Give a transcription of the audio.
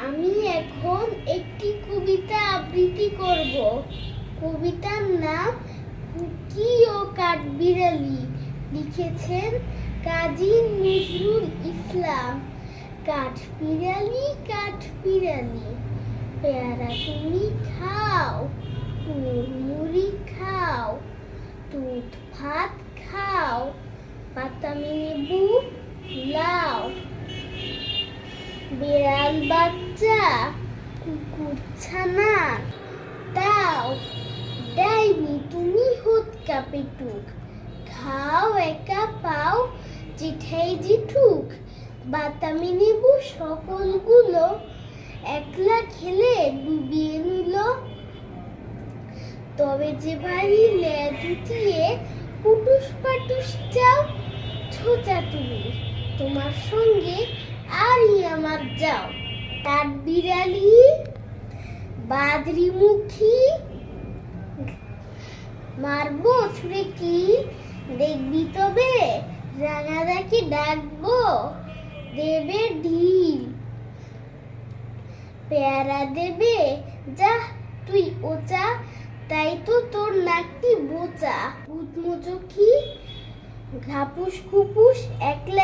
আমি এখন একটি কবিতা আবৃত্তি করব। কবিতার নাম কুকি ও কাঠবিড়ালি লিখেছেন কাজী নজরুল ইসলাম। কাঠবিড়ালি কাঠবিড়ালি, পেয়ারা তুমি খাও মুড়ি খাও, দুধ ভাত খাও বাতামি লেবু লাও বিড়াল বাচ্চা, কুকুর ছানা, তাও দেয়নি তুমি হুৎকা পেটুক। খাও একা পাও জিঠাই জিঠুক। বাতামি নেবু সকলগুলো, একলা খেলে ডুবিয়ে নিল। তবে যে বাড়ি লেজ উঠিয়ে পুটুস পাটুস চাও, ছোচা তুমি। তোমার সঙ্গে যাও। কাঠ বিড়ালি বাদরি মুখী মারবো, ছুড়ে কি দেখবি তবে? রাঙাদাকে ডাকবো, দেবে ঢিল। পেয়ারা দেবে, যা তুই ওচা, তাই তো তোর নাকটি বোচা। উৎমোচকি ঘাপুস খুপুস খুপুস